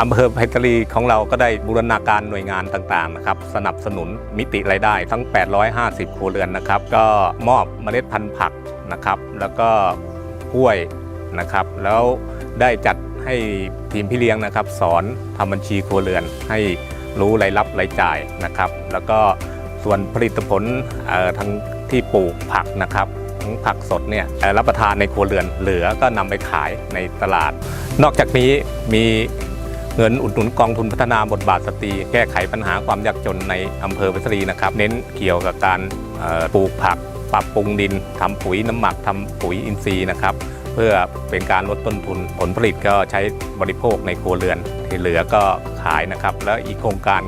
อำเภอไผ่ตรีของเราก็ได้บูรณาการหน่วยงานต่างๆนะครับสนับสนุนมิติรายได้ทั้ง 850 ครัวเรือนนะครับ ก็มอบเมล็ดพันธุ์ผักนะครับ แล้วก็กล้วยนะครับ แล้วได้จัดให้ทีมพี่เลี้ยงนะครับ สอนทำบัญชีครัวเรือน ให้รู้รายรับรายจ่ายนะครับ แล้วก็ส่วนผลิตผลทั้งที่ปลูกผักนะครับทั้งผักสดเนี่ยรับประทานในครัวเรือนเหลือก็นำไปขายในตลาด นอกจากนี้มี เงินอุดหนุนกองทุนพัฒนาบทบาทสตรี แก้ไขปัญหาความยากจนในอำเภอพชรบุรีนะครับ เน้นเกี่ยวกับการปลูกผัก ปรับปรุงดินทำปุ๋ยน้ำหมักทำปุ๋ยอินทรีย์นะครับเพื่อเป็นการลดต้นทุนผลผลิตก็ใช้บริโภคในครัวเรือนที่เหลือก็ขายนะครับ แล้วอีกโครงการ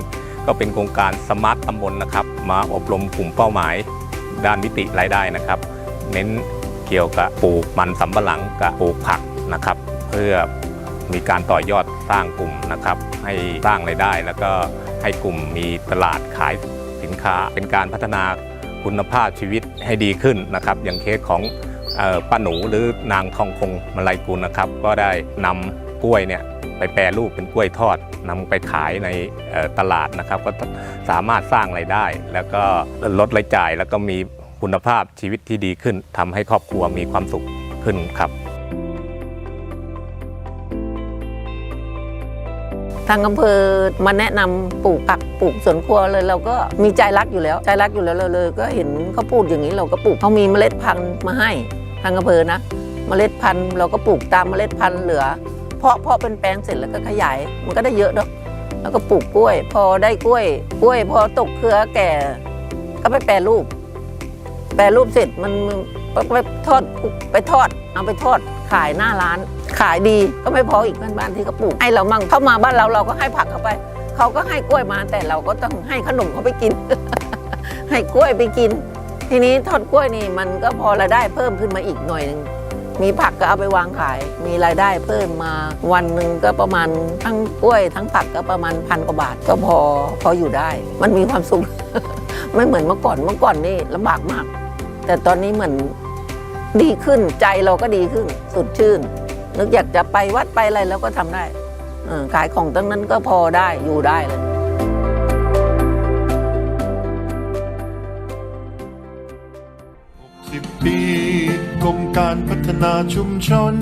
ก็เป็นโครงการสมาร์ทตำบลนะครับ มาอบรมกลุ่มเป้าหมาย ด้านมิติรายได้นะครับ เน้นเกี่ยวกับปลูกมันสำปะหลังกับปลูกผักนะครับ เพื่อ มีการต่อยอดสร้างกลุ่มนะครับ ให้สร้างรายได้ แล้วก็ให้กลุ่มมีตลาดขายสินค้า เป็นการพัฒนาคุณภาพชีวิตให้ดีขึ้นนะครับ อย่างเคสของออป้าหนูหรือนางทองคงมาลัยกุลนะครับ ก็ได้นำกล้วยเนี่ยไปแปรรูปเป็นกล้วยทอดนำไปขายในตลาดนะครับ ก็สามารถสร้างรายได้ แล้วก็ลดรายจ่ายแล้วก็มีคุณภาพชีวิตที่ดีขึ้นทำให้ครอบครัวมีความสุขขึ้นครับ ทางอำเภอมาแนะนำปลูกผักปลูกสวนครัวเลยเราก็มีใจรักอยู่แล้วใจรักอยู่แล้วเราเลย ก็เห็นเขาพูดอย่างนี้เราก็ปลูกเขามีเมล็ดพันธุ์มาให้ทางอำเภอนะ เมล็ดพันธุ์เราก็ปลูกตามเมล็ดพันธุ์เหลือ เพาะเพาะเป็นแปลงเสร็จแล้วก็ขยายมันก็ได้เยอะเนาะแล้วก็ปลูกกล้วย พอได้กล้วย กล้วย พอตกเครือแก่ ก็ไปแปรรูป แปรรูปเสร็จมันมันไปทอดไปทอด เอาไปทอดขายหน้าร้าน ขายดีก็ไม่พออีกเพื่อนบ้านที่เขาปลูกให้เรามั่งเข้ามาบ้านเราเราก็ให้ผักเข้าไป เขาก็ให้กล้วยมาแต่เราก็ต้องให้ขนมเขาไปกิน ให้กล้วยไปกิน ทีนี้ทอดกล้วยนี่มันก็พอรายได้เพิ่มขึ้นมาอีกหน่อยหนึงมีผักก็เอาไปวางขาย มีรายได้เพิ่มมาวันหนึ่งก็ประมาณทั้งกล้วย ทั้งผักก็ประมาณพันกว่าบาทก็พอพออยู่ได้ มันมีความสุขไม่เหมือนเมื่อก่อนเมื่อก่อนนี่ลำบากมาก แต่ตอนนี้เหมือนดีขึ้นใจเราก็ดีขึ้นสดชื่น นึกอยากจะไปวัดไปอะไรเราก็ทำได้ขายของตั้งนั้นก็พอได้อยู่ได้เลยสิบปีกรมการพัฒนาชุมชน